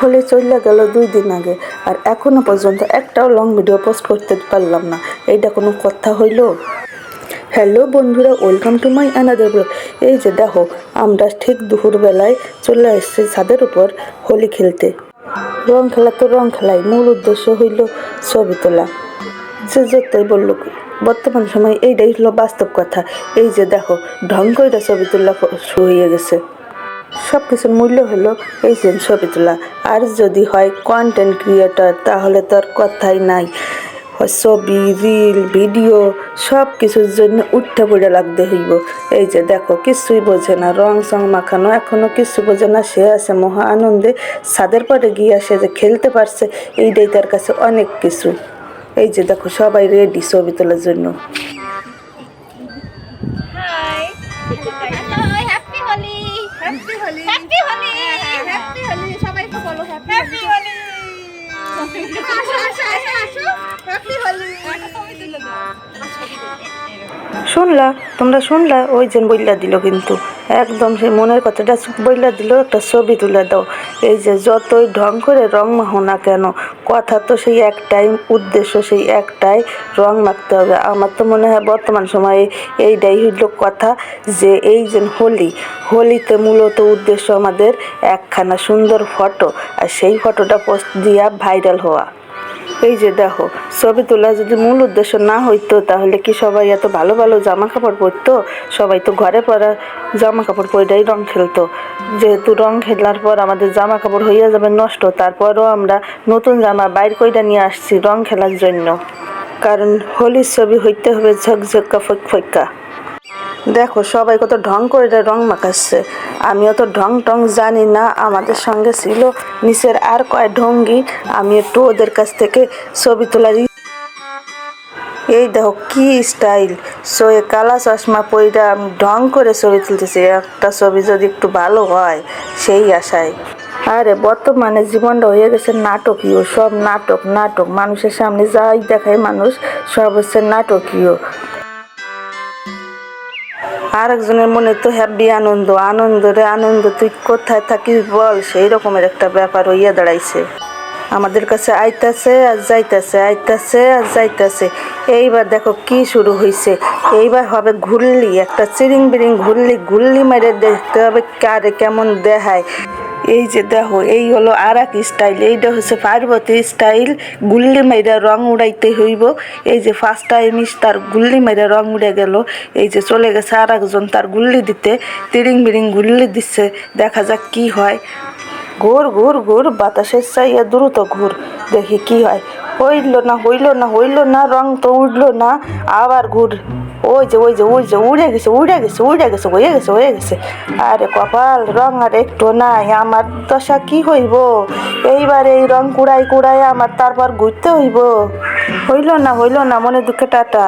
হলে চলে গেল দুই দিন আগে। আর এখনও পর্যন্ত একটাও লং ভিডিও পোস্ট করতে পারলাম না। এইটা কোনো কথা হইল? হ্যালো বন্ধুরা welcome to my another blog এই যে দেখো, আমরা ঠিক দুপুরবেলায় চলে এসেছি ছাদের উপর হোলি খেলতে। রং খেলা তো রং খেলাই, মূল উদ্দেশ্য হইল ছবি তোলা। যে যতই বলল বর্তমান সময় এইটাই হলো বাস্তব কথা। এই যে দেখো, ঢং কইরা ছবি তোলা শুরু হয়ে গেছে। সব কিছুর মূল্য হলো এই যে ছবি তোলা। আর যদি হয় কন্টেন্ট ক্রিয়েটর তাহলে তো আর কথাই নাই। ছবি রিল ভিডিও সব কিছুর জন্য উঠতে পড়ে লাগতে হইব। এই যে দেখো, কিছুই বোঝে না, রং সং মাখানো এখনও কিছু বোঝে না, সে আছে মহা আনন্দে। ছাদের পরে গিয়ে সে যে খেলতে পারছে, এইটাই তার কাছে অনেক কিছু। এই যে দেখো, সবাই রেডি ছবি তোলার জন্য। শুনলা, তোমরা শুনলা? ওই যে বইলা দিল কিন্তু। একদম সেই মনের কথাটা বইলা দিল, একটা ছবি তুলে দাও। এই যে যতই ঢং করে রং মাখো না কেন, কথা তো সেই একটাই, উদ্দেশ্য সেই একটাই, রং মাখতে হবে। আমার তো মনে হয় বর্তমান সময়ে এইটাই হইল কথা যে এই যে হোলি, হোলিতে মূলত উদ্দেশ্য আমাদের একখানা সুন্দর ফটো, আর সেই ফটোটা পোস্ট দিয়া ভাইরাল হওয়া। এই যে দেখো, ছবি তোলা যদি মূল উদ্দেশ্য না হইতো, তাহলে কি সবাই এত ভালো ভালো জামা কাপড় পরতো? সবাই তো ঘরে পরা জামা কাপড় পরেই রং খেলতো। যেহেতু রং খেলার পর আমাদের জামা কাপড় হইয়া যাবে নষ্ট, তারপরও আমরা নতুন জামা বাইর কইরা নিয়ে আসছি রং খেলার জন্য। কারণ হোলির ছবি হইতে হবে ঝকঝকা ফক ফক্কা দেখো, সবাই কত ঢং করে রং মাখাচ্ছে। আমি অত ঢং টং জানি না, আমাদের সঙ্গে ছিল নিচের আর কয় ঢঙ্গি। আমি একটু ওদের কাছ থেকে ছবি তোলার এই দেখো, কি স্টাইল সো এ কালা চশমা আমি ঢং করে ছবি তুলতেছি, একটা ছবি যদি একটু ভালো হয়, সেই আশায়। আরে, বর্তমানে জীবনটা হয়ে গেছে নাটকীয়, সব নাটক নাটক। মানুষের সামনে যাই দেখায় মানুষ, সব হচ্ছে নাটকীয়। আর একজনের মনে তো হ্যাপি আনন্দ। আনন্দ রে আনন্দ তুই কোথায় থাকিস বল? সেই রকমের একটা ব্যাপার হইয়া দাঁড়াইছে। আমাদের কাছে আইতাছে আর যাইতাছে, আইতাছে আর যাইতাছে। এইবার দেখো কি শুরু হইছে। এইবার হবে ঘুরলি, একটা চিরিং বিরিং ঘুরলি ঘুরলি মেরে দেখতে হবে কারে কেমন দেখায়। এই যে দেখো, এই হলো আর এক স্টাইল এইটা হচ্ছে পার্বতী স্টাইল গুল্লি মাইরা রং উড়াইতে হইব। এই যে ফার্স্ট টাইম তার গুল্লি মাইরা রং উড়ে গেল, এই যে চলে গেছে আর একজন তার গুল্লি দিতে, তিরিং বিরিং গুল্লি দিচ্ছে, দেখা যাক কি হয়। ঘুর ঘুর ঘুর, বাতাসের চাইয়া দ্রুত ঘুর, দেখি কি হয়। হইল না হইল না হইল না, রং তো উঠল না, আবার ঘুর। ওই যে ওই যে ওই যে উড়ে গেছে উড়ে গেছে উড়ে গেছে হয়ে গেছে হয়ে গেছে আরে কপাল রং আর একটু নাই আমার দশা কি হইব এইবার এই রং কুড়াই কুড়াই আমার তারপর ঘুরতে হইব হইল না হইল না মনে দুঃখে টাটা